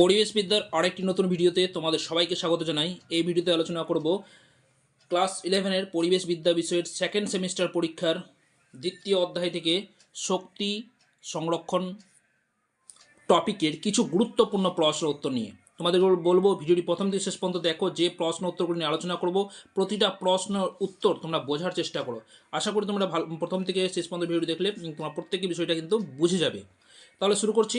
পরিবেশবিদ্যার আরেকটি নতুন ভিডিওতে তোমাদের সবাইকে স্বাগত জানাই। এই ভিডিওতে আলোচনা করব ক্লাস ইলেভেনের পরিবেশবিদ্যা বিষয়ের সেকেন্ড সেমিস্টার পরীক্ষার দ্বিতীয় অধ্যায় থেকে শক্তি সংরক্ষণ টপিকের কিছু গুরুত্বপূর্ণ প্রশ্ন উত্তর নিয়ে। তোমাদের বলব ভিডিওটি প্রথম থেকে শেষ পর্যন্ত দেখো, যে প্রশ্ন উত্তরগুলি নিয়ে আলোচনা করব, প্রতিটা প্রশ্ন উত্তর তোমরা বোঝার চেষ্টা করো। আশা করি তোমরা ভালো প্রথম থেকে শেষ পর্যন্ত ভিডিওটি দেখলে তোমরা প্রত্যেকটি বিষয়টা কিন্তু বুঝে যাবে। তাহলে শুরু করছি।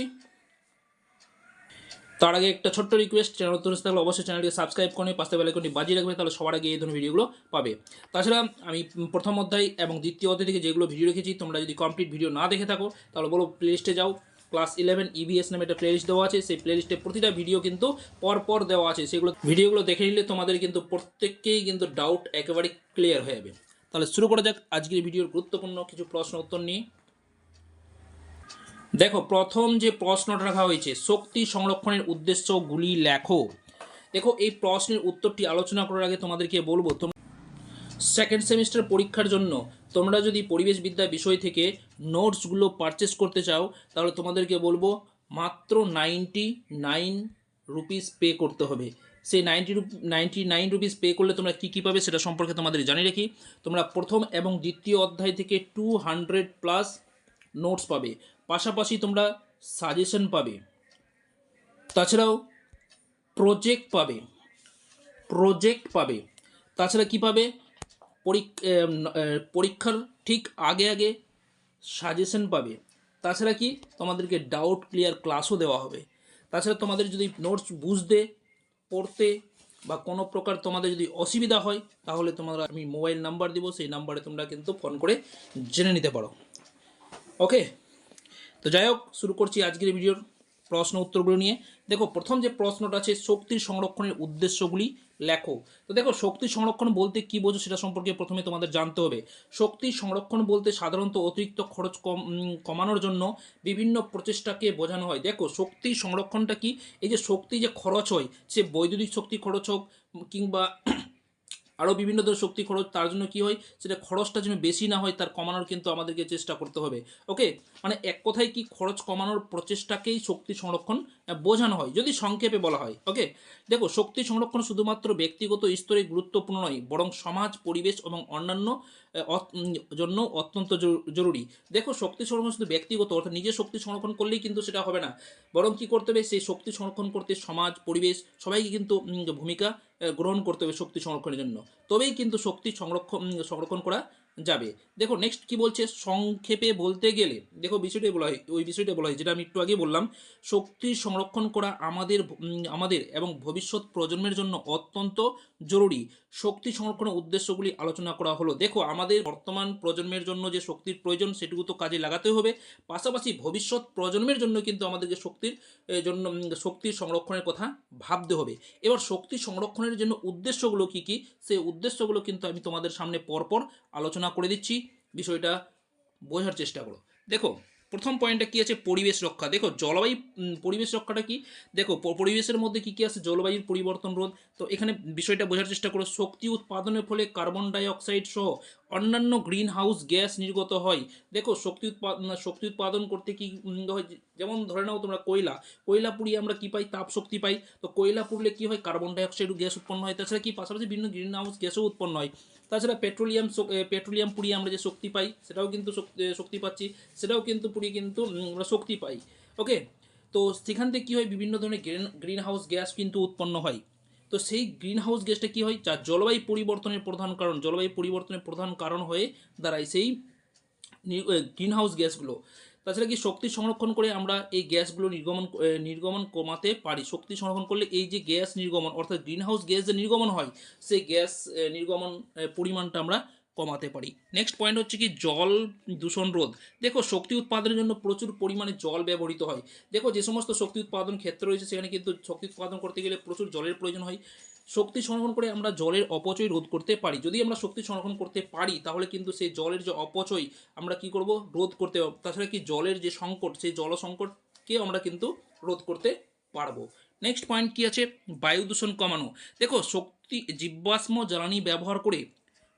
তার আগে একটা ছোট্ট রিকোয়েস্ট চ্যানেল নতুন থাকলে অবশ্যই চ্যানেলটিকে সাবস্ক্রাইব করে পাশে বেলাইকনটি বাজিয়ে রাখবে, তাহলে সবার আগে এই ধরনের ভিডিওগুলো পাবে। তাছাড়া আমি প্রথম অধ্যায় এবং দ্বিতীয় অধ্যায় থেকে যেগুলো ভিডিও রেখেছি, তোমরা যদি কমপ্লিট ভিডিও না দেখে থাকো, তাহলে বলো প্লেলিস্টে যাও। ক্লাস ইলেভেন ইবিএস নামে একটা প্লেলিস্ট দেওয়া আছে, সেই প্লেলিস্টে প্রতিটা ভিডিও কিন্তু পর পর দেওয়া আছে। সেগুলো ভিডিওগুলো দেখে নিলে তোমাদের কিন্তু প্রত্যেককেই কিন্তু ডাউট একেবারে ক্লিয়ার হয়ে যাবে। তাহলে শুরু করা যাক আজকের ভিডিওর গুরুত্বপূর্ণ কিছু প্রশ্ন উত্তর নিয়ে। দেখো, প্রথম যে প্রশ্নটা রাখা হয়েছে, শক্তি সংরক্ষণের উদ্দেশ্যগুলি লেখো। দেখো, এই প্রশ্নের উত্তরটি আলোচনা করার আগে তোমাদেরকে বলব, তোম সেকেন্ড সেমিস্টার পরীক্ষার জন্য তোমরা যদি পরিবেশ বিদ্যা বিষয় থেকে নোটসগুলো পারচেস করতে চাও, তাহলে তোমাদেরকে বলব, মাত্র নাইনটি নাইন রুপিস পে করতে হবে। সেই নাইনটি রুপ নাইনটি নাইন রুপিস পে করলে তোমরা কী কী পাবে সেটা সম্পর্কে তোমাদের জানিয়ে রাখি। তোমরা প্রথম এবং দ্বিতীয় অধ্যায় থেকে টু হান্ড্রেড প্লাস নোটস পাবে। পাশাপাশি তোমরা সাজেশন পাবে। তাছাড়াও প্রজেক্ট পাবে। প্রজেক্ট পাবে। তাছাড়া কি পাবে? পরীক্ষার ঠিক আগে আগে সাজেশন পাবে। তাছাড়া কি? তোমাদেরকে ডাউট ক্লিয়ার ক্লাসও দেওয়া হবে। তাছাড়া তোমাদের যদি নোটস বুঝতে, পড়তে বা কোনো প্রকার তোমাদের যদি অসুবিধা হয়, তাহলে তোমরা আমি মোবাইল নাম্বার দিব। সেই নাম্বারে তোমরা কিন্তু ফোন করে জেনে নিতে পারো। ওকে তো যাই হোক, শুরু করছি আজকের ভিডিওর প্রশ্ন উত্তরগুলো নিয়ে। দেখো, প্রথম যে প্রশ্নটা আছে শক্তির সংরক্ষণের উদ্দেশ্যগুলি লেখো। তো দেখো, শক্তি সংরক্ষণ বলতে কি বোঝো সেটা সম্পর্কে প্রথমে তোমাদের জানতে হবে। শক্তি সংরক্ষণ বলতে সাধারণত অতিরিক্ত খরচ কম কমানোর জন্য বিভিন্ন প্রচেষ্টাকে বোঝানো হয়। দেখো, শক্তি সংরক্ষণটা কি? এই যে শক্তি যে খরচ হয়, সে বৈদ্যুতিক শক্তি খরচ হোক কিংবা আরও বিভিন্ন ধরনের শক্তি খরচ, তার জন্য কি হয়? সেটা খরচটা যেন বেশি না হয়, তার কমানোর কিন্তু আমাদেরকে চেষ্টা করতে হবে। ওকে মানে এক কথায় কি খরচ কমানোর প্রচেষ্টাকেই শক্তি সংরক্ষণ বোঝানো হয়, যদি সংক্ষেপে বলা হয়। ওকে দেখো, শক্তি সংরক্ষণ শুধুমাত্র ব্যক্তিগত স্তরে গুরুত্বপূর্ণ নয়, বরং সমাজ, পরিবেশ এবং অন্যান্য জন্য অত্যন্ত জরু- জরুরি। দেখো, শক্তি সংরক্ষণ শুধু ব্যক্তিগত, অর্থাৎ নিজের শক্তি সংরক্ষণ করলেই কিন্তু সেটা হবে না। বরং কি করতে হবে? সেই শক্তি সংরক্ষণ করতে সমাজ, পরিবেশ, সবাইকে কিন্তু ভূমিকা গ্রহণ করতে হবে শক্তি সংরক্ষণের জন্য। তবেই কিন্তু শক্তি সংরক্ষণ সংরক্ষণ করা যাবে। দেখো নেক্সট কি বলছে? সংক্ষেপে বলতে গেলে, দেখো বিষয়টাই বলা হয় ওই বিষয়টা বলা হয়, যেটা আমি একটু আগে বললাম। শক্তি সংরক্ষণ করা আমাদের আমাদের এবং ভবিষ্যৎ প্রজন্মের জন্য অত্যন্ত জরুরি। শক্তি সংরক্ষণের উদ্দেশ্যগুলি আলোচনা করা হলো। দেখো, আমাদের বর্তমান প্রজন্মের জন্য যে শক্তির প্রয়োজন, সেটুকু তো কাজে লাগাতে হবে। পাশাপাশি ভবিষ্যৎ প্রজন্মের জন্য কিন্তু আমাদেরকে শক্তির জন্য শক্তির সংরক্ষণের কথা ভাবতে হবে। এবার শক্তি সংরক্ষণের জন্য উদ্দেশ্যগুলো কি কি? সেই উদ্দেশ্যগুলো কিন্তু আমি তোমাদের সামনে পরপর আলোচনা করে দিচ্ছি, বিষয়টা বোঝার চেষ্টা করো। দেখো, প্রথম পয়েন্টটা কী আছে? পরিবেশ রক্ষা। দেখো, জলবায়ু পরিবেশ রক্ষাটা কি? দেখো পরিবেশের মধ্যে কি কি আছে? জলবায়ুর পরিবর্তন রোধ। তো এখানে বিষয়টা বোঝার চেষ্টা করো। শক্তি উৎপাদনের ফলে কার্বন ডাইঅক্সাইড সহ অন্যান্য গ্রিন হাউস গ্যাস নির্গত হয়। দেখো, শক্তি উৎপাদন শক্তি উৎপাদন করতে কি হয়? যেমন ধরে নাও তোমরা কয়লা। কয়লা পুড়িয়ে আমরা কী পাই? তাপ শক্তি পাই। তো কয়লা পুড়লে কি হয়? কার্বন ডাই অক্সাইড গ্যাস উৎপন্ন হয়। তাছাড়া কি পাশাপাশি বিভিন্ন গ্রিন হাউস গ্যাসও উৎপন্ন হয়। তাছাড়া পেট্রোলিয়াম পেট্রোলিয়াম পুড়িয়ে আমরা যে শক্তি পাই, সেটাও কিন্তু শক্তি শক্তি পাচ্ছি, সেটাও কিন্তু পুড়িয়ে কিন্তু আমরা শক্তি পাই, ওকে? তো সেখান থেকে কী হয়, বিভিন্ন ধরনের গ্রিন গ্রিন হাউস গ্যাস কিন্তু উৎপন্ন হয়। তো সেই গ্রিন হাউস গ্যাসটা কী হয়, যা জলবায়ু পরিবর্তনের প্রধান কারণ, জলবায়ু পরিবর্তনের প্রধান কারণ হয়ে দাঁড়ায় সেই গ্রিন হাউস গ্যাসগুলো। তাছাড়া কি শক্তি সংরক্ষণ করে আমরা এই গ্যাসগুলো নির্গমন নির্গমন কমাতে পারি? শক্তি সংরক্ষণ করলে এই যে গ্যাস নির্গমন, অর্থাৎ গ্রিন হাউস গ্যাস যে নির্গমন হয়, সেই গ্যাস নির্গমন পরিমাণটা আমরা কমাতে পারি। নেক্সট পয়েন্ট হচ্ছে কি জল দূষণ রোধ। দেখো, শক্তি উৎপাদনের জন্য প্রচুর পরিমাণে জল ব্যবহৃত হয়। দেখো, যে সমস্ত শক্তি উৎপাদন ক্ষেত্র রয়েছে, সেখানে কিন্তু শক্তি উৎপাদন করতে গেলে প্রচুর জলের প্রয়োজন হয়। শক্তি সংরক্ষণ করে আমরা জলের অপচয় রোধ করতে পারি। যদি আমরা শক্তি সংরক্ষণ করতে পারি, তাহলে কিন্তু সেই জলের যে অপচয়, আমরা কি করব? রোধ করতে তাছাড়া কি জলের যে সংকট, সেই জল সংকটকেও আমরা কিন্তু রোধ করতে পারব। নেক্সট পয়েন্ট কি আছে? বায়ু দূষণ কমানো। দেখো, শক্তি, জীবাশ্ম জ্বালানি ব্যবহার করে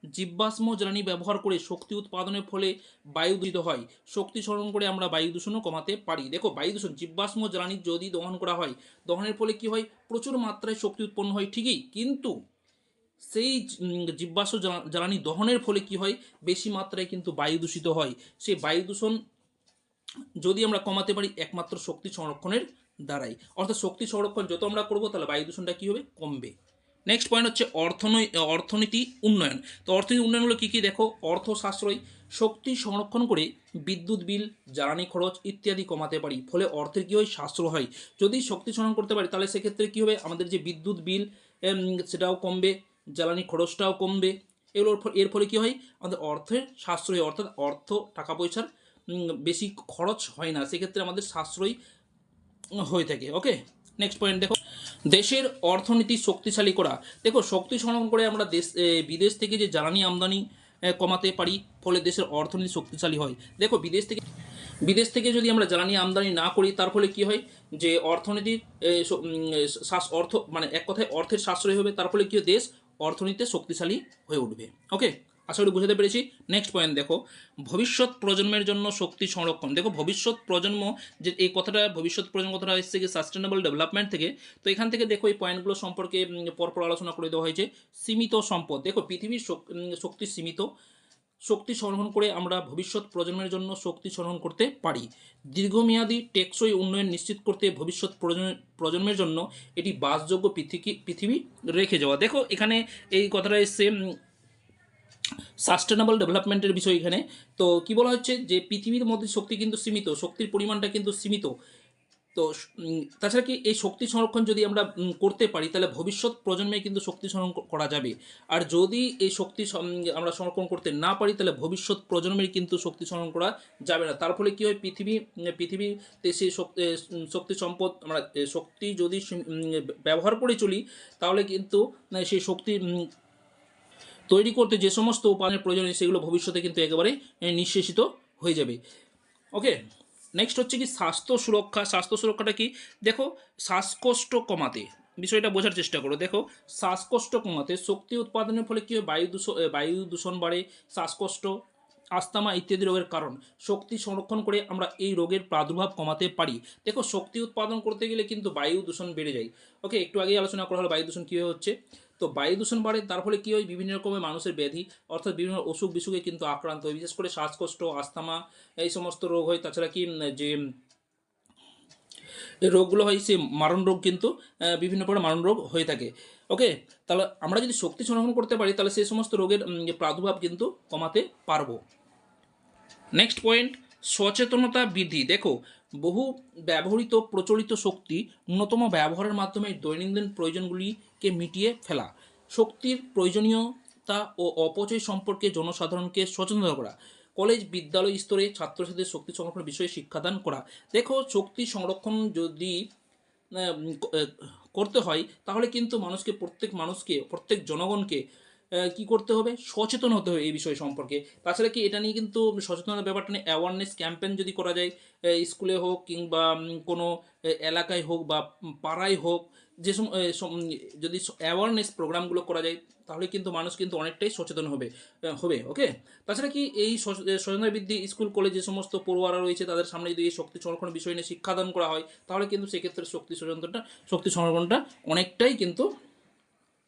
জীবাশ্ম জ্বালানি ব্যবহার করে শক্তি উৎপাদনের ফলে বায়ু দূষিত হয়। শক্তি সংরক্ষণ করে আমরা বায়ু দূষণও কমাতে পারি। দেখো বায়ু দূষণ জীবাশ্ম জ্বালানি যদি দহন করা হয় দহনের ফলে কি হয়? প্রচুর মাত্রায় শক্তি উৎপন্ন হয় ঠিকই। কিন্তু সেই উম, জীবাশ্ম জ্বালানি দহনের ফলে কি হয়? বেশি মাত্রায় কিন্তু বায়ু দূষিত হয়। সেই বায়ু দূষণ যদি আমরা কমাতে পারি একমাত্র শক্তি সংরক্ষণের দ্বারাই। অর্থাৎ শক্তি সংরক্ষণ যত আমরা করব তাহলে বায়ু দূষণটা কী হবে? কমবে। নেক্সট পয়েন্ট হচ্ছে অর্থনৈ, অর্থনীতি উন্নয়ন। তো অর্থনীতি উন্নয়নগুলো কী কী? দেখো অর্থ সাশ্রয় শক্তি সংরক্ষণ করে বিদ্যুৎ বিল, জ্বালানি খরচ ইত্যাদি কমাতে পারি। ফলে অর্থের কী হয়? সাশ্রয় হয়। যদি শক্তি সংরক্ষণ করতে পারি, তাহলে সেক্ষেত্রে কী হবে? আমাদের যে বিদ্যুৎ বিল সেটাও কমবে, জ্বালানি খরচটাও কমবে। এগুলোর এর ফলে কী হয়? আমাদের অর্থের সাশ্রয়, অর্থাৎ অর্থ, টাকা পয়সার বেশি খরচ হয় না। সেক্ষেত্রে আমাদের সাশ্রয় হয়ে থাকে ওকে নেক্সট পয়েন্ট দেখো, দেশের অর্থনীতি শক্তিশালী করা। দেখো, শক্তি সংরক্ষণ করে আমরা দেশ বিদেশ থেকে যে জ্বালানি আমদানি কমাতে পারি, ফলে দেশের অর্থনীতি শক্তিশালী হয়। দেখো, বিদেশ থেকে বিদেশ থেকে যদি আমরা জ্বালানি আমদানি না করি, তার ফলে কি হয়? যে অর্থনীতির শ্বাস- অর্থ মানে এক কথায় অর্থের সাশ্রয় হবে, তার ফলে কি দেশ অর্থনীতিতে শক্তিশালী হয়ে উঠবে। ওকে আশা করি বুঝাতে পেরেছি। নেক্সট পয়েন্ট দেখো, ভবিষ্যৎ প্রজন্মের জন্য শক্তি সংরক্ষণ। দেখো, ভবিষ্যৎ প্রজন্ম যে এই কথাটা, ভবিষ্যৎ প্রজন্ম কথাটা এসেছে কি সাস্টেনেবল ডেভেলপমেন্ট থেকে। তো এখান থেকে দেখো এই পয়েন্টগুলো সম্পর্কে পরপর আলোচনা করে দেওয়া হয়েছে। সীমিত সম্পদ। দেখো, পৃথিবীর শক্তি সীমিত। শক্তি সংরক্ষণ করে আমরা ভবিষ্যৎ প্রজন্মের জন্য শক্তি সংরক্ষণ করতে পারি। দীর্ঘমেয়াদী টেকসই উন্নয়ন নিশ্চিত করতে ভবিষ্যৎ প্রজন্মের জন্য এটি বাসযোগ্য পৃথিবী পৃথিবী রেখে যাওয়া। দেখো, এখানে এই কথাটা এসছে সাস্টেনেবল ডেভেলপমেন্টের বিষয় এখানে। তো কি বলা হচ্ছে? যে পৃথিবীর মধ্যে শক্তি কিন্তু সীমিত, শক্তির পরিমাণটা কিন্তু সীমিত। তো তাছাড়া কি এই শক্তি সংরক্ষণ যদি আমরা করতে পারি, তাহলে ভবিষ্যৎ প্রজন্মে কিন্তু শক্তি সংরক্ষণ করা যাবে। আর যদি এই শক্তি আমরা সংরক্ষণ করতে না পারি, তাহলে ভবিষ্যৎ প্রজন্মের কিন্তু শক্তি সংরক্ষণ করা যাবে না। তার ফলে কী হয়? পৃথিবী পৃথিবীতে সেই শক্তি সম্পদ, আমরা শক্তি যদি ব্যবহার করে চলি, তাহলে কিন্তু সেই শক্তি তৈরি করতে যে সমস্ত উপাদানের প্রয়োজন সেগুলো ভবিষ্যতে কিন্তু একেবারে নিঃশেষিত হয়ে যাবে। ওকে? নেক্সট হচ্ছে কি স্বাস্থ্য সুরক্ষা। স্বাস্থ্য সুরক্ষাটা কি? দেখো, শ্বাসকষ্ট কমাতে। বিষয়টা বোঝার চেষ্টা করো। দেখো, শ্বাসকষ্ট কমাতে শক্তি উৎপাদনের ফলে কী হয়? বায়ু দূষণ বায়ু দূষণ বাড়ে, শ্বাসকষ্ট, আস্তামা ইত্যাদি রোগের কারণ। শক্তি সংরক্ষণ করে আমরা এই রোগের প্রাদুর্ভাব কমাতে পারি। দেখো, শক্তি উৎপাদন করতে গেলে কিন্তু বায়ু দূষণ বেড়ে যায়। ওকে, একটু আগেই আলোচনা করা হলো বায়ু দূষণ কীভাবে হচ্ছে? তো বায়ু দূষণ বাড়ে, তার ফলে কী হয়? বিভিন্ন রকমের মানুষের ব্যাধি, অর্থাৎ বিভিন্ন অসুখ বিসুখে কিন্তু আক্রান্ত হয়। বিশেষ করে শ্বাসকষ্ট আস্তামা এই সমস্ত রোগ হয়। তাছাড়া কি যে রোগগুলো হয় সে মারণ রোগ কিন্তু বিভিন্ন প্রকার মারণ রোগ হয়ে থাকে। ওকে? তাহলে আমরা যদি শক্তি সংরক্ষণ করতে পারি, তাহলে সেই সমস্ত রোগের প্রাদুর্ভাব কিন্তু কমাতে পারব। নেক্সট পয়েন্ট সচেতনতা বৃদ্ধি। দেখো বহু ব্যবহৃত প্রচলিত শক্তি ন্যূনতম ব্যবহারের মাধ্যমে দৈনন্দিন প্রয়োজনগুলিকে মিটিয়ে ফেলা। শক্তির প্রয়োজনীয়তা ও অপচয় সম্পর্কে জনসাধারণকে সচেতন করা, কলেজ, বিদ্যালয় স্তরে ছাত্রছাত্রীদের শক্তি সংরক্ষণ বিষয়ে শিক্ষাদান করা। দেখো, শক্তি সংরক্ষণ যদি করতে হয়, তাহলে কিন্তু মানুষকে, প্রত্যেক মানুষকে, প্রত্যেক জনগণকে কি করতে হবে? সচেতন হতে হবে এই বিষয় সম্পর্কে। তাছাড়া কি এটা নিয়ে কিন্তু সচেতনতার ব্যাপারটা নিয়ে অ্যাওয়ারনেস ক্যাম্পেন যদি করা যায় স্কুলে হোক কিংবা কোনো এলাকায় হোক বা পাড়ায় হোক, যে যদি অ্যাওয়ারনেস প্রোগ্রামগুলো করা যায়, তাহলে কিন্তু মানুষ কিন্তু অনেকটাই সচেতন হবে হবে ওকে তাছাড়া কি এই সচ- সচেতনতা বৃদ্ধি, স্কুল কলেজ যে সমস্ত পড়ুয়ারা রয়েছে, তাদের সামনে যদি এই শক্তি সংরক্ষণ বিষয় নিয়ে শিক্ষাদান করা হয়, তাহলে কিন্তু সেক্ষেত্রে শক্তি সচেতনতা, শক্তি সংরক্ষণটা অনেকটাই কিন্তু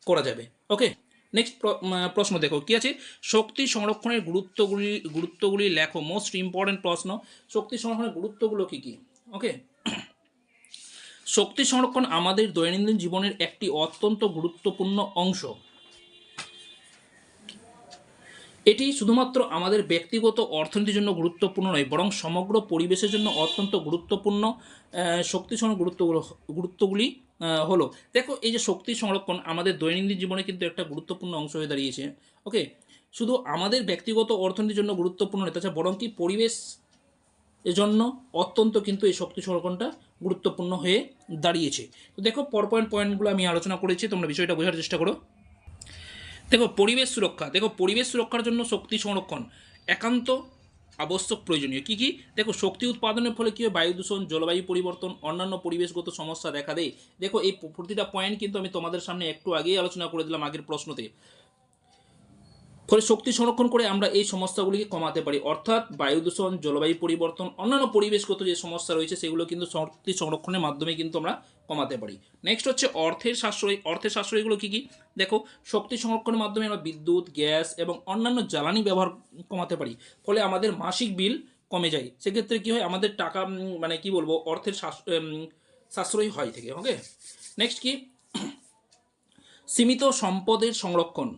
করা যাবে ওকে নেক্সট প্রশ্ন দেখো, কি আছে? শক্তি সংরক্ষণের গুরুত্বগুলি গুরুত্বগুলি লেখো মোস্ট ইম্পর্টেন্ট প্রশ্ন। শক্তি সংরক্ষণের গুরুত্বগুলো কী কী? ওকে শক্তি সংরক্ষণ আমাদের দৈনন্দিন জীবনের একটি অত্যন্ত গুরুত্বপূর্ণ অংশ। এটি শুধুমাত্র আমাদের ব্যক্তিগত অর্থনীতির জন্য গুরুত্বপূর্ণ নয়, বরং সমগ্র পরিবেশের জন্য অত্যন্ত গুরুত্বপূর্ণ শক্তি সংরক্ষণ গুরুত্বগুলো, গুরুত্বগুলি হলো, দেখো, এই যে শক্তি সংরক্ষণ আমাদের দৈনন্দিন জীবনে কিন্তু একটা গুরুত্বপূর্ণ অংশ হয়ে দাঁড়িয়েছে, ওকে? শুধু আমাদের ব্যক্তিগত অর্থনীতির জন্য গুরুত্বপূর্ণ নয়, তাছাড়া বরং কি পরিবেশ এর জন্য অত্যন্ত কিন্তু এই শক্তি সংরক্ষণটা গুরুত্বপূর্ণ হয়ে দাঁড়িয়েছে। তো দেখো, পর পয়েন্ট পয়েন্টগুলো আমি আলোচনা করেছি, তোমরা বিষয়টা বোঝার চেষ্টা করো। দেখো পরিবেশ সুরক্ষা, দেখো পরিবেশ সুরক্ষার জন্য শক্তি সংরক্ষণ একান্ত আবশ্যক প্রয়োজনীয়। কী কী? দেখো শক্তি উৎপাদনের ফলে কী হয়? বায়ু দূষণ, জলবায়ু পরিবর্তন, অন্যান্য পরিবেশগত সমস্যা দেখা দেয়। দেখো এই প্রতিটা পয়েন্ট কিন্তু আমি তোমাদের সামনে একটু আগেই আলোচনা করে দিলাম আগের প্রশ্নতে। ফলে শক্তি সংরক্ষণ করে আমরা এই সমস্যাগুলিকে কমাতে পারি। অর্থাৎ বায়ু দূষণ, জলবায়ু পরিবর্তন, অন্যান্য পরিবেশগত যে সমস্যা রয়েছে, সেগুলো কিন্তু শক্তি সংরক্ষণের মাধ্যমে কিন্তু আমরা কমাতে পারি। নেক্সট হচ্ছে অর্থের সাশ্রয়। অর্থের সাশ্রয়গুলো কী কী? দেখো, শক্তি সংরক্ষণের মাধ্যমে আমরা বিদ্যুৎ, গ্যাস এবং অন্যান্য জ্বালানি ব্যবহার কমাতে পারি। ফলে আমাদের মাসিক বিল কমে যায়। সেক্ষেত্রে কী হয়? আমাদের টাকা মানে কি বলব, অর্থের সাশ্রয়ী হয় থেকে ওকে নেক্সট কি? সীমিত সম্পদের সংরক্ষণ।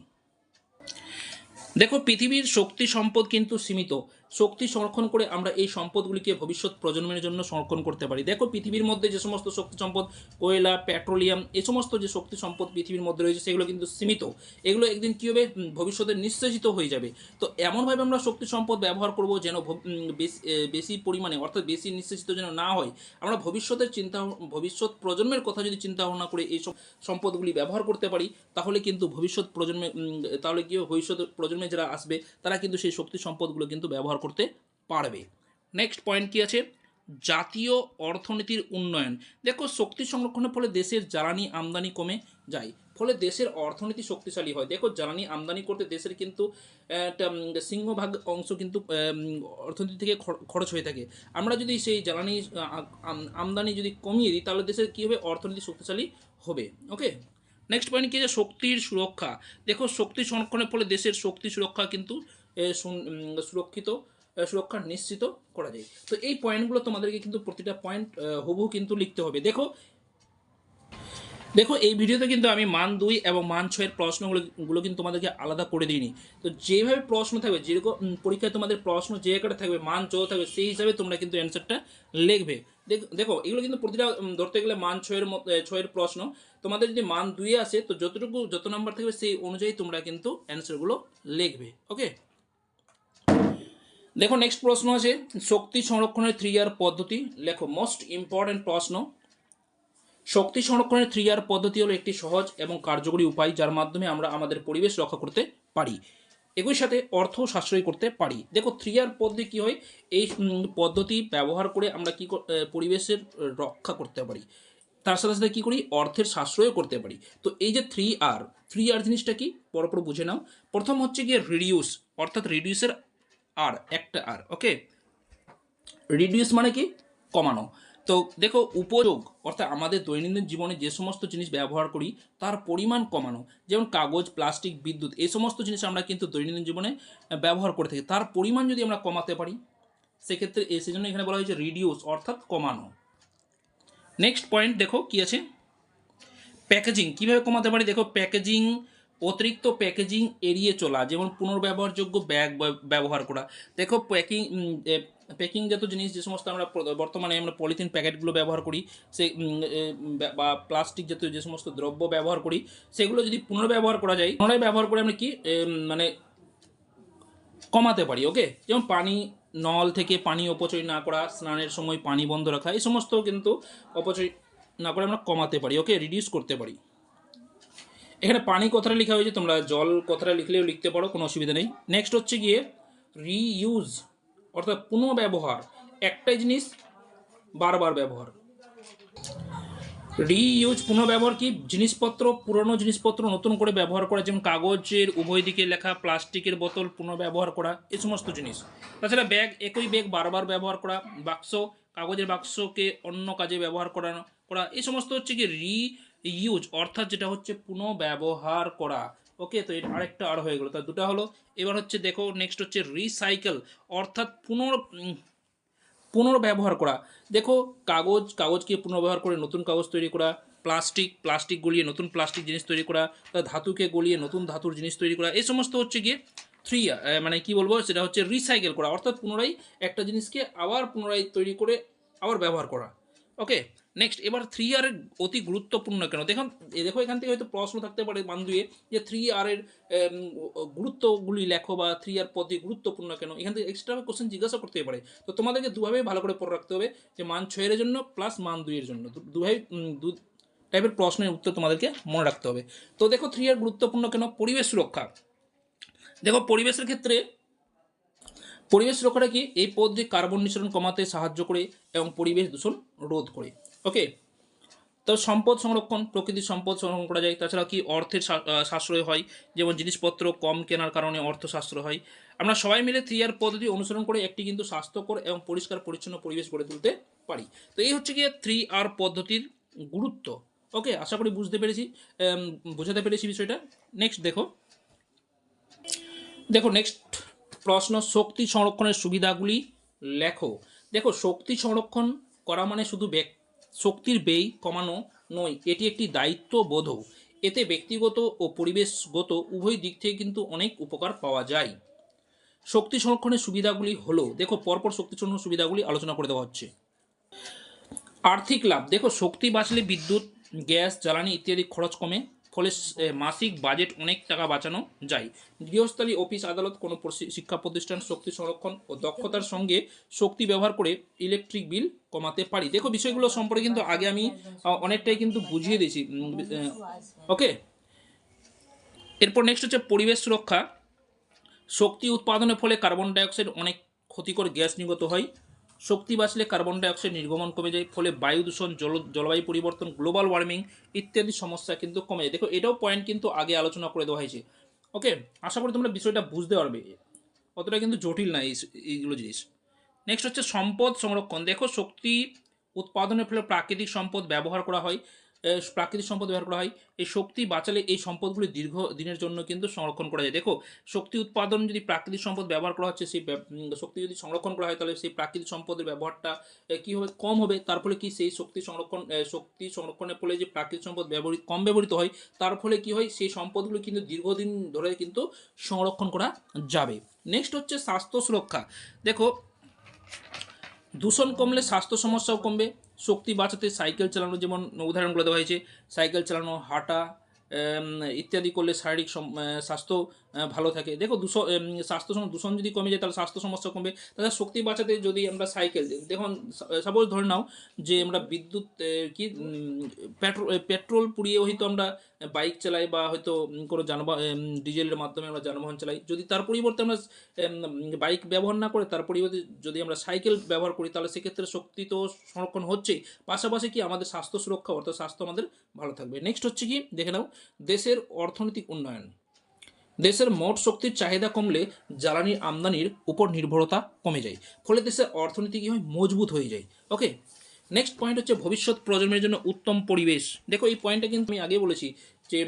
দেখো পৃথিবীর শক্তি সম্পদ কিন্তু সীমিত। শক্তি সংরক্ষণ করে আমরা এই সম্পদগুলিকে ভবিষ্যৎ প্রজন্মের জন্য সংরক্ষণ করতে পারি। দেখো, পৃথিবীর মধ্যে যে সমস্ত শক্তি সম্পদ, কয়লা, পেট্রোলিয়াম এই সমস্ত যে শক্তি সম্পদ পৃথিবীর মধ্যে রয়েছে, সেগুলো কিন্তু সীমিত। এগুলো একদিন কী হবে? ভবিষ্যতে নিঃশেষিত হয়ে যাবে। তো এমনভাবে আমরা শক্তি সম্পদ ব্যবহার করব যেন বেশি পরিমাণে, অর্থাৎ বেশি নিঃশেষিত যেন না হয়। আমরা ভবিষ্যতের চিন্তা, ভবিষ্যৎ প্রজন্মের কথা যদি চিন্তা ভাবনা করে এই সম্পদগুলি ব্যবহার করতে পারি, তাহলে কিন্তু ভবিষ্যৎ প্রজন্মে তাহলে কি ভবিষ্যৎ প্রজন্মে যারা আসবে, তারা কিন্তু সেই শক্তি সম্পদগুলো কিন্তু ব্যবহার করতে পারবে। নেক্সট পয়েন্ট কি আছে? জাতীয় অর্থনীতির উন্নয়ন। দেখো, শক্তি সংরক্ষণের ফলে দেশের জ্বালানি আমদানি কমে যায়। ফলে দেশের অর্থনীতি শক্তিশালী হয়। দেখো, জ্বালানি আমদানি করতে দেশের কিন্তু একটা সিংহভাগ অংশ কিন্তু অর্থনীতি থেকে খর- খরচ হয়ে থাকে। আমরা যদি সেই জ্বালানি আমদানি যদি কমিয়ে দিই, তাহলে দেশের কী হবে? অর্থনীতি শক্তিশালী হবে। ওকে নেক্সট পয়েন্ট কি যে শক্তির সুরক্ষা। দেখো, শক্তি সংরক্ষণের ফলে দেশের শক্তি সুরক্ষা কিন্তু সুরক্ষিত সুরক্ষা নিশ্চিত করা যায়। তো এই পয়েন্টগুলো তোমাদেরকে কিন্তু প্রতিটা পয়েন্ট হুবহু কিন্তু লিখতে হবে। দেখো দেখো, এই ভিডিওতে কিন্তু আমি মান দুই এবং মান ছয়ের প্রশ্নগুলো, গুলো কিন্তু তোমাদেরকে আলাদা করে দিইনি। তো যেভাবে প্রশ্ন থাকবে, যেরকম পরীক্ষায় তোমাদের প্রশ্ন যে একটা থাকবে, মান যত থাকবে, সেই হিসাবে তোমরা কিন্তু অ্যান্সারটা লিখবে। দেখ- এগুলো কিন্তু প্রতিটা ধরতে গেলে মান ছয়ের ছয়ের প্রশ্ন। তোমাদের যদি মান দুইয়ে আসে, তো যতটুকু, যত নাম্বার থাকবে, সেই অনুযায়ী তোমরা কিন্তু অ্যান্সারগুলো লিখবে ওকে দেখো নেক্সট প্রশ্ন আছে, শক্তি সংরক্ষণের থ্রি ইয়ার পদ্ধতি। লেখো মোস্ট ইম্পর্ট্যান্ট প্রশ্ন, শক্তি সংরক্ষণের থ্রি ইয়ার পদ্ধতি হলো একটি সহজ এবং কার্যকরী উপায়, যার মাধ্যমে আমরা আমাদের পরিবেশ রক্ষা করতে পারি। একই সাথে অর্থ সাশ্রয় করতে পারি। দেখো থ্রি ইয়ার পদ্ধতি কী হয়? এই পদ্ধতি ব্যবহার করে আমরা কি পরিবেশের রক্ষা করতে পারি। তার সাথে সাথে কী করি? অর্থের সাশ্রয়ও করতে পারি। তো এই যে থ্রি আর থ্রি আর জিনিসটা কি? পরপর বুঝে নাও। প্রথম হচ্ছে গিয়ে রিডিউস অর্থাৎ রিডিউসের আর, একটা আর ওকে রিডিউস মানে কি? কমানো। তো দেখো, উপযোগ, অর্থাৎ আমাদের দৈনন্দিন জীবনে যে সমস্ত জিনিস ব্যবহার করি, তার পরিমাণ কমানো। যেমন কাগজ, প্লাস্টিক, বিদ্যুৎ, এই সমস্ত জিনিস আমরা কিন্তু দৈনন্দিন জীবনে ব্যবহার করে থাকি। তার পরিমাণ যদি আমরা কমাতে পারি, সেক্ষেত্রে এই সেজন্য এখানে বলা হয়েছে রিডিউস অর্থাৎ কমানো। নেক্সট পয়েন্ট দেখো কি আছে? প্যাকেজিং কীভাবে কমাতে পারি? দেখো প্যাকেজিং অতিরিক্ত প্যাকেজিং এড়িয়ে চলা, যেমন পুনর্ব্যবহারযোগ্য ব্যাগ ব্যবহার করা। দেখো প্যাকিং প্যাকিং জাত জিনিস, যে সমস্ত আমরা বর্তমানে আমরা পলিথিন প্যাকেটগুলো ব্যবহার করি, সে বা প্লাস্টিক জাতীয় যে সমস্ত দ্রব্য ব্যবহার করি, সেগুলো যদি পুনর্ব্যবহার করা যায়, পুনরায় ব্যবহার করে আমরা কি মানে কমাতে পারি ওকে যেমন পানি, নল থেকে পানি অপচয় না করা, স্নানের সময় পানি বন্ধ রাখা, এই সমস্ত কিন্তু অপচয় না করে আমরা কমাতে পারি ওকে রিডিউস করতে পারি। এখানে পানি কথাটা লেখা হয়েছে তোমরা জল কথাটা লিখলেও লিখতে পারো, কোনো অসুবিধা নেই। নেক্সট হচ্ছে গিয়ে রিইউজ অর্থাৎ পুনঃব্যবহার একটাই জিনিস, বারবার ব্যবহার। রিইউজ পুনঃব্যবহার কি? জিনিসপত্র, পুরনো জিনিসপত্র নতুন করে ব্যবহার করা, যেমন কাগজের উভয় দিকে লেখা, প্লাস্টিকের বোতল পুনঃব্যবহার করা, এই সমস্ত জিনিস। তাছাড়া ব্যাগ, একই ব্যাগ বারবার ব্যবহার করা, বাক্স, কাগজের বাক্সকে অন্য কাজে ব্যবহার করানো, করা, এই সমস্ত হচ্ছে কি রি ইউজ অর্থাৎ যেটা হচ্ছে পুনঃব্যবহার করা। ওকে তো এটা আরেকটা আর হয়ে গেলো। তার দুটা হলো, এবার হচ্ছে দেখো নেক্সট হচ্ছে রিসাইকেল অর্থাৎ পুনর পুনর্ব্যবহার করা। দেখো, কাগজ কাগজকে পুনর্ব্যবহার করে নতুন কাগজ তৈরি করা প্লাস্টিক প্লাস্টিক গলিয়ে নতুন প্লাস্টিক জিনিস তৈরি করা, তা ধাতুকে গলিয়ে নতুন ধাতুর জিনিস তৈরি করা এই সমস্ত হচ্ছে গিয়ে থ্রি মানে কি বলব, সেটা হচ্ছে রিসাইকেল করা, অর্থাৎ পুনরায় একটা জিনিসকে আবার পুনরায় তৈরি করে আবার ব্যবহার করা। ওকে নেক্সট এবার থ্রি আর এর অতি গুরুত্বপূর্ণ কেন? দেখুন দেখো এখান থেকে হয়তো প্রশ্ন থাকতে পারে বান্ধুয়ে যে থ্রি আর এর গুরুত্বগুলি লেখো বা থ্রি আর পদ্ধতি গুরুত্বপূর্ণ কেন? এখান থেকে এক্সট্রা কোশ্চেন জিজ্ঞাসা করতে পারে। তো তোমাদেরকে দুভাবে ভালো করে পড়ে রাখতে হবে যে মান ছয়ের জন্য প্লাস মান দুইয়ের জন্য। দুভাবে দু টাইপের প্রশ্নের উত্তর তোমাদেরকে মনে রাখতে হবে। তো দেখো থ্রি আর গুরুত্বপূর্ণ কেন? পরিবেশ সুরক্ষা। দেখো পরিবেশের ক্ষেত্রে, পরিবেশ রক্ষাটা কি এই পদ্ধতি কার্বন নিঃসরণ কমাতে সাহায্য করে এবং পরিবেশ দূষণ রোধ করে। ওকে তো সম্পদ সংরক্ষণ প্রকৃতির সম্পদ সংরক্ষণ করা যায়। তাছাড়া কি অর্থের সাশ্রয় হয়? যেমন জিনিসপত্র কম কেনার কারণে অর্থ সাশ্রয় হয়। আমরা সবাই মিলে থ্রি ইয়ার পদ্ধতি অনুসরণ করে একটি কিন্তু স্বাস্থ্যকর এবং পরিষ্কার পরিচ্ছন্ন পরিবেশ গড়ে তুলতে পারি। তো এই হচ্ছে গিয়ে থ্রি আর পদ্ধতির গুরুত্ব। ওকে আশা করি বুঝতে পেরেছি। বোঝাতে পেরেছি বিষয়টা। নেক্সট দেখো। দেখো নেক্সট প্রশ্ন, শক্তি সংরক্ষণের সুবিধাগুলি লেখো। দেখো, শক্তি সংরক্ষণ করা মানে শুধু ব্যক- শক্তির ব্যয় কমানো নয়, এটি একটি দায়িত্ববোধও। এতে ব্যক্তিগত ও পরিবেশগত উভয় দিক থেকে কিন্তু অনেক উপকার পাওয়া যায়। শক্তি সংরক্ষণের সুবিধাগুলি হলো, দেখো, পরপর শক্তি সংরক্ষণ সুবিধাগুলি আলোচনা করে দেওয়া হচ্ছে। আর্থিক লাভ, দেখো, শক্তি বাঁচলে বিদ্যুৎ, গ্যাস, জ্বালানি ইত্যাদি খরচ কমে। ফলে মাসিক বাজেট অনেক টাকা বাঁচানো যায়। গৃহস্থালী অফিস আদালত কোনো শিক্ষা প্রতিষ্ঠান, শক্তি সংরক্ষণ ও দক্ষতার সঙ্গে শক্তি ব্যবহার করে ইলেকট্রিক বিল কমাতে পারি। দেখো, বিষয়গুলো সম্পর্কে কিন্তু আগে আমি অনেকটাই কিন্তু বুঝিয়ে দিয়েছি। ওকে? এরপর নেক্সট হচ্ছে পরিবেশ সুরক্ষা। শক্তি উৎপাদনের ফলে কার্বন ডাইঅক্সাইড অনেক ক্ষতিকর গ্যাস নির্গত হয়। শক্তি বাঁচলে কার্বন ডাইঅক্সাইড নির্গমন কমে যায়, ফলে বায়ু দূষণ, জল, জলবায়ু পরিবর্তন গ্লোবাল ওয়ার্মিং ইত্যাদি সমস্যা কিন্তু কমে যায়। দেখো, এটাও পয়েন্ট কিন্তু আগে আলোচনা করে দেওয়া হয়েছে। ওকে আশা করি তোমরা বিষয়টা বুঝতে পারবে। অতটা কিন্তু জটিল না এই, এইগুলো জিনিস। নেক্সট হচ্ছে সম্পদ সংরক্ষণ। দেখো, শক্তি উৎপাদনের ফলে প্রাকৃতিক সম্পদ ব্যবহার করা হয়। প্রাকৃতিক সম্পদ ব্যবহার করা হয়। এই শক্তি বাঁচালে এই সম্পদগুলি দীর্ঘ দিনের জন্য কিন্তু সংরক্ষণ করা যায়। দেখো, শক্তি উৎপাদন যদি প্রাকৃতিক সম্পদ ব্যবহার করা হচ্ছে, সেই শক্তি যদি সংরক্ষণ করা হয়, তাহলে সেই প্রাকৃতিক সম্পদের ব্যবহারটা কি হবে? কম হবে। তার ফলে কি সেই শক্তি সংরক্ষণ শক্তি সংরক্ষণের ফলে যে প্রাকৃতিক সম্পদ ব্যবহৃত কম ব্যবহৃত হয়, তার ফলে কি হয়? সেই সম্পদগুলো কিন্তু দীর্ঘদিন ধরে কিন্তু সংরক্ষণ করা যাবে। নেক্সট হচ্ছে স্বাস্থ্য সুরক্ষা। দেখো দূষণ কমলে স্বাস্থ্য সমস্যাও কমবে, শক্তি বাঁচাতে সাইকেল চালানো, যেমন উদাহরণগুলো দেওয়া হয়েছে সাইকেল চালানো, হাঁটা ইত্যাদি করলে শারীরিক স্বাস্থ্য ভালো থাকে। দেখো দূষ স্বাস্থ্য দূষণ যদি কমে যায়, তাহলে স্বাস্থ্য সমস্যা কমবে। তাহলে শক্তি বাঁচাতে যদি আমরা সাইকেল দেখুন সাপোজ ধরে নাও যে আমরা বিদ্যুৎ কি পেট্রোল পেট্রোল পুড়িয়ে হয়তো আমরা বাইক চালাই বা হয়তো কোনো যানবাহন ডিজেলের মাধ্যমে আমরা যানবাহন চালাই। যদি তার পরিবর্তে আমরা বাইক ব্যবহার না করে, তার পরিবর্তে যদি আমরা সাইকেল ব্যবহার করি, তাহলে সেক্ষেত্রে শক্তি তো সংরক্ষণ হচ্ছে পাশাপাশি কি, আমাদের স্বাস্থ্য সুরক্ষা, অর্থাৎ স্বাস্থ্য আমাদের ভালো থাকবে। নেক্সট হচ্ছে কি, দেখে নাও, দেশের অর্থনৈতিক উন্নয়ন। দেশের মোট শক্তির চাহিদা কমলে জ্বালানির আমদানির উপর নির্ভরতা কমে যায়, ফলে দেশের অর্থনীতি কী হয় মজবুত হয়ে যায়। ওকে নেক্সট পয়েন্ট হচ্ছে ভবিষ্যৎ প্রজন্মের জন্য উত্তম পরিবেশ। দেখো, এই পয়েন্টটা কিন্তু আমি আগে বলেছি যে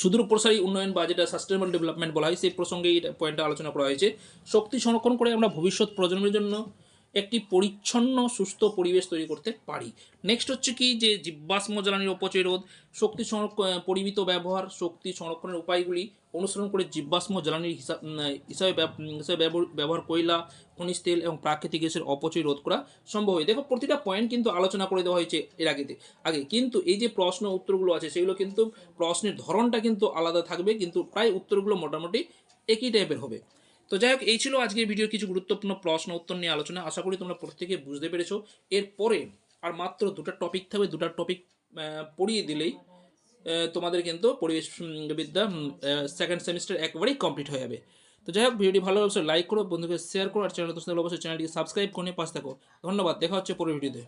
সুদূর প্রসারী উন্নয়ন বা যেটা সাস্টেনেবল ডেভেলপমেন্ট বলা হয়, সেই প্রসঙ্গে এই পয়েন্টটা আলোচনা করা হয়েছে। শক্তি সংরক্ষণ করে আমরা ভবিষ্যৎ প্রজন্মের জন্য একটি পরিচ্ছন্ন, সুস্থ পরিবেশ তৈরি করতে পারি। নেক্সট হচ্ছে কি যে জীবাশ্ম জ্বালানির অপচয় রোধ, শক্তি সংরক্ষণ পরিমিত ব্যবহার, শক্তি সংরক্ষণের উপায়গুলি অনুসরণ করে জীবাশ্ম জ্বালানির হিসাব হিসাবে হিসাবে ব্যবহার- কয়লা, খনিজ তেল এবং প্রাকৃতিক গ্যাসের অপচয় রোধ করা সম্ভব হয়। দেখো, প্রতিটা পয়েন্ট কিন্তু আলোচনা করে দেওয়া হয়েছে এর আগেতে। আগে কিন্তু এই যে প্রশ্ন উত্তরগুলো আছে, সেগুলো কিন্তু প্রশ্নের ধরনটা কিন্তু আলাদা থাকবে, কিন্তু প্রায় উত্তরগুলো মোটামুটি একই টাইপের হবে। তো যাই হোক, এই ছিল আজকের ভিডিওর কিছু গুরুত্বপূর্ণ প্রশ্ন উত্তর নিয়ে আলোচনা। আশা করি তোমরা প্রত্যেকে বুঝতে পেরেছ। এরপরে আর মাত্র দুটো টপিক থাকবে, দুটো টপিক পড়িয়ে দিলেই তোমাদের কিন্তু পরিবেশ বিদ্যা সেকেন্ড সেমিস্টার একবারেই কমপ্লিট হয়ে যাবে। তো যাই হোক, ভিডিওটি ভালো অবশ্যই লাইক করো, বন্ধুকে শেয়ার করো, আর চ্যানেল তো অবশ্যই চ্যানেলটিকে সাবস্ক্রাইব করে পাশে থাকো। ধন্যবাদ, দেখা হচ্ছে পরের ভিডিওতে।